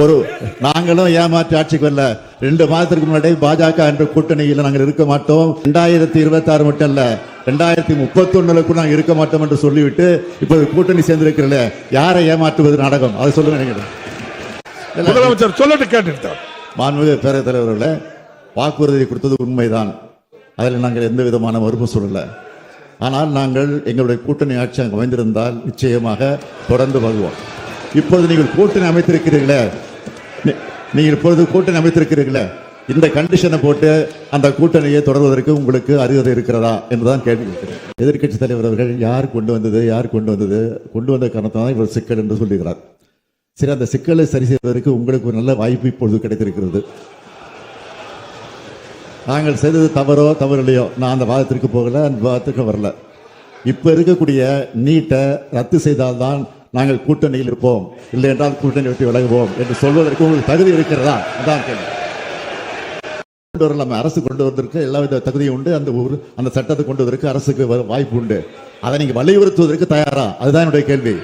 ஒரு நாங்களும் ஏமாற்றி ஆட்சிக்கு வரல. ரெண்டு மாதத்திற்கு முன்னாடி பாஜக என்ற கூட்டணியில் நாங்கள் இருக்க மாட்டோம். ரெண்டாயிரத்தி இருபத்தி ஆறு மட்டும் இல்ல ரெண்டாயிரத்தி முப்பத்தி ஒண்ணுல கூட நாங்கள் இருக்க மாட்டோம் என்று சொல்லிவிட்டு இப்போது கூட்டணி சேர்ந்திருக்கிறல யாரை ஏமாற்றுவது நாடகம்? அதை சொல்லுங்க நீங்க. முதலமைச்சர் சொல்லட்டு கேட்டு மாண்புமிகு பேரவைத் தலைவர்களே வாக்குறுதி கொடுத்தது உண்மைதான். அதில் நாங்கள் எந்த விதமான மறுப்பு சொல்லல. ஆனால் நாங்கள் எங்களுடைய கூட்டணி ஆட்சி அங்கு அமைந்திருந்தால் நிச்சயமாக தொடர்ந்து வருவோம் இப்பொழுது நீங்கள் கூட்டணி அமைத்திருக்கிறீர்களே. நீங்கள் இப்பொழுது கூட்டணி அமைத்திருக்கிறீர்களே. இந்த கண்டிஷனை போட்டு அந்த கூட்டணியை தொடர்வதற்கு உங்களுக்கு அருகதை இருக்கிறதா என்றுதான் கேள்வி கேட்கிறேன். எதிர்க்கட்சி தலைவர் அவர்கள் யார் கொண்டு வந்தது யார் கொண்டு வந்தது? கொண்டு வந்த காரணத்தான் இவர் சிக்கல் என்று சொல்லுகிறார். சரி அந்த சிக்கலை சரி செய்வதற்கு உங்களுக்கு ஒரு நல்ல வாய்ப்பு இப்பொழுது கிடைத்திருக்கிறது. நாங்கள் செய்தது தவறோ தவறில்லையோ நான் அந்த வாதத்திற்கு போகல அந்த வாதத்திற்கு வரல. இப்போ இருக்கக்கூடிய நீட்டை ரத்து செய்தால்தான் நாங்கள் கூட்டணியில் இருப்போம். இல்லை என்றால் கூட்டணி விட்டு விலகுவோம் என்று சொல்வதற்கு உங்களுக்கு தகுதி இருக்கிறதா? அதான் கேள்வி. கொண்டு வரலாமே. அரசு கொண்டு வந்ததற்கு எல்லா வித தகுதியும் உண்டு. அந்த ஊர் அந்த சட்டத்தை கொண்டு வருவதற்கு அரசுக்கு வ- வாய்ப்பு உண்டு. அதை நீங்க வலியுறுத்துவதற்கு தயாரா? அதுதான் என்னுடைய கேள்வி.